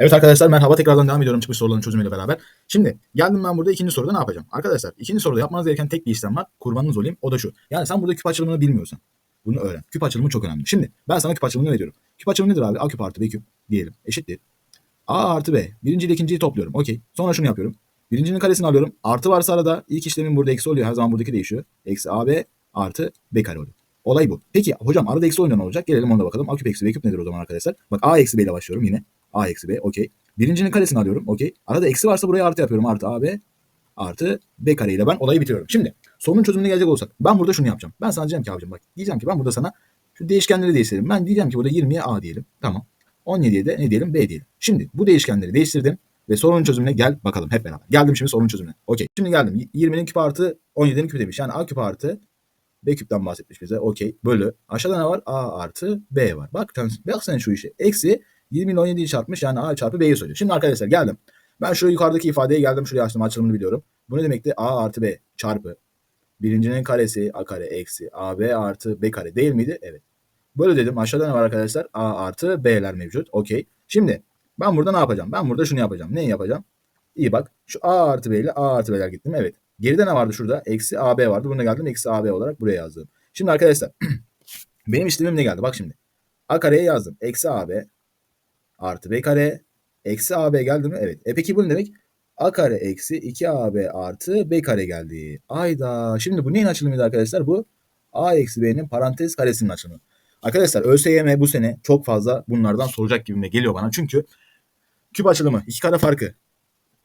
Evet arkadaşlar merhaba tekrardan devam ediyorum çıkmış soruların çözümüyle beraber. Şimdi geldim ben burada ikinci soruda ne yapacağım? Arkadaşlar ikinci soruda yapmanız gereken tek bir işlem var. Kurbanınız olayım o da şu. Yani sen burada küp açılımını bilmiyorsan bunu öğren. Küp açılımı çok önemli. Şimdi ben sana küp açılımını veriyorum. Küp açılımı nedir abi? A küp artı B küp diyelim. Eşittir. A artı B. Birinci ile ikinciyi topluyorum. Okey. Sonra şunu yapıyorum. Birincinin karesini alıyorum. Artı varsa arada ilk işlemin burada eksi oluyor. Her zaman buradaki değişiyor. Eksi AB artı B kare oluyor. Olay bu. Peki hocam arada eksi oynayan olacak. Gelelim ona bakalım. A küp eksi B küp nedir o zaman arkadaşlar? Bak A eksi B ile başlıyorum yine. A eksi B okey. Birincinin karesini alıyorum okey. Arada eksi varsa buraya artı yapıyorum. Artı AB artı B kare ile ben olayı bitiriyorum. Şimdi sorunun çözümüne gelecek olsak ben burada şunu yapacağım. Ben sana diyeceğim ki abicim bak diyeceğim ki ben burada sana şu değişkenleri değiştirelim. Ben diyeceğim ki burada 20'ye A diyelim. Tamam. 17'ye de ne diyelim B diyelim. Şimdi bu değişkenleri değiştirdim ve sorunun çözümüne gel bakalım hep beraber. Geldim şimdi sorunun çözümüne. Okey. Şimdi geldim. 20'nin küpü artı 17'nin küpü demiş. Yani A küpü artı B küpten bahsetmiş bize. Okey. Bölü. Aşağıda ne var? A artı B var. Bak, bak sen şu işe. Eksi 20 ile 17'yi çarpmış. Yani A çarpı B'yi söylüyor. Şimdi arkadaşlar geldim. Ben şu yukarıdaki ifadeye geldim. Şuraya açtım. Açılımını biliyorum. Bu ne demekti? A artı B çarpı. Birincinin karesi A kare eksi AB artı B kare değil miydi? Evet. Böyle dedim. Aşağıda ne var arkadaşlar? A artı B'ler mevcut. Okey. Şimdi ben burada ne yapacağım? Ben burada şunu yapacağım. Neyi yapacağım? İyi bak. Şu A artı B ile A artı B'ler gittim. Evet. Geride ne vardı şurada? Eksi AB vardı. Buna geldim. Eksi AB olarak buraya yazdım. Şimdi arkadaşlar benim işlemim ne geldi? Bak şimdi. A kareye yazdım. Eksi AB artı B kare eksi AB geldi mi? Evet. E peki bu ne demek? A kare eksi 2AB artı B kare geldi. Ayda. Şimdi bu neyin açılımıydı arkadaşlar? Bu A eksi B'nin parantez karesinin açılımı. Arkadaşlar ÖSYM bu sene çok fazla bunlardan soracak gibime geliyor bana. Çünkü küp açılımı, iki kare farkı,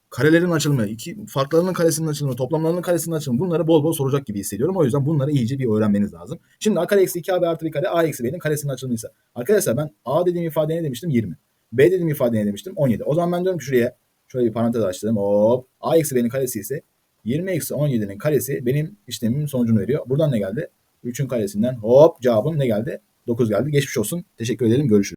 karelerin açılımı, iki farklarının karesinin açılımı, toplamlarının karesinin açılımı bunları bol bol soracak gibi hissediyorum. O yüzden bunları iyice bir öğrenmeniz lazım. Şimdi A kare eksi 2AB artı B kare A eksi B'nin karesinin açılımıysa. Arkadaşlar ben A dediğim ifade ne demiştim? 20. B dediğim ifade demiştim? 17. O zaman ben diyorum ki şuraya şöyle bir parantez açtım. Hop. A eksi B'nin karesi ise 20 eksi 17'nin karesi benim işlemimin sonucunu veriyor. Buradan ne geldi? 3'ün karesinden hop cevabım ne geldi? 9 geldi. Geçmiş olsun. Teşekkür ederim. Görüşürüz.